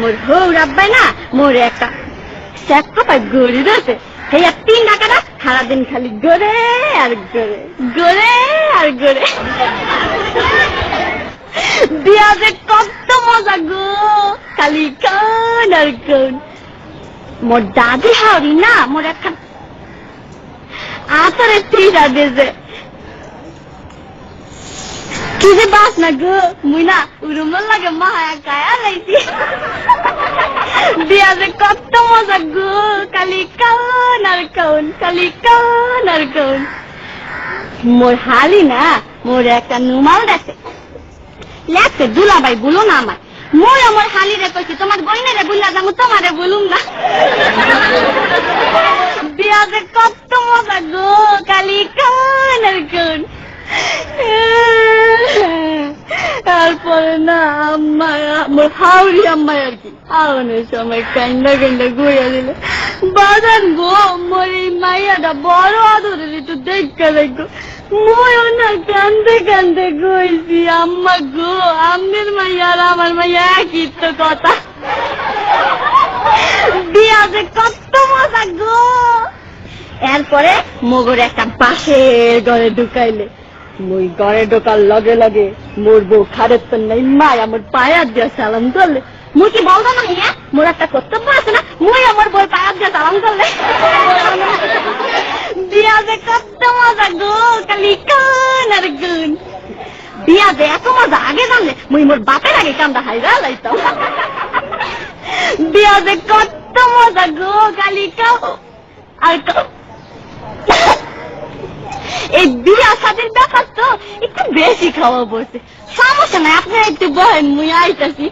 মোর হৌ রাব্বাই না, মোর একটা স্যাক পাপায় গড়ি রয়েছে। আর তিন টাকাটা সারাদিন খালি গড়ে আর গড়ে গড়ে আর গড়ে বিয়া যে কত মজা গো, খালি কান আর কান। মোর দাদি হাওড়ি না, মোর একটা আতরে ত্রিরা দেছে কি বাস না গো মুই না উরুমল লাগে মায়া কায়া লাইছি বিয়া যে কত মজা গো কালি কান আর কালি কান আর কান মোর হালি না মোর একটা নুমাল দেখে লেখছে দুলাভাই বলো না আমার মই আমার হালি রে কইছি তোমার বইনে রে বুলা যাব তোমারে বলুম না বিয়া যে কত মজা গো কালি কান আর কান তারপরে না আমার হাওড়ি আম্মা আর কি। সময় কান্ডা কান্ডা ঘুরে দিল। গো এই মাইয়াটা বড় একটু দেখা ময়ও না কান্দে কান্দে আম্মা গো আমের মাইয়া আর আমার মাইয়া একই তো কথা। বিয়া যে কত মজা গো। এরপরে মগর একটা বাঁশের ঘরে ঢুকাইলে। মুই ঘরে ঢোকার লগে লগে মোর বউ খারের তো নেই মাই আমার পায়ার দিয়ে সালাম করলে মুই কি বলব না হ্যাঁ? মোর একটা কর্তব্য আছে না? মুই আমার বই পায়ার দিয়ে সালাম করলে বিয়া যে কত মজা গো খালি কান আর গুন বিয়া যে এত মজা, আগে জানলে মুই মোর বাপের আগে কান্দা হাইরা লাইতাম। বিয়া যে কত মজা গো খালি কাও আর কাও এই বিয়া সাদের ব্যাপার তো একটু বেশি খাওয়া বসে সমস্যা নাই আপনি একটু বহেন মুই আইতাছি।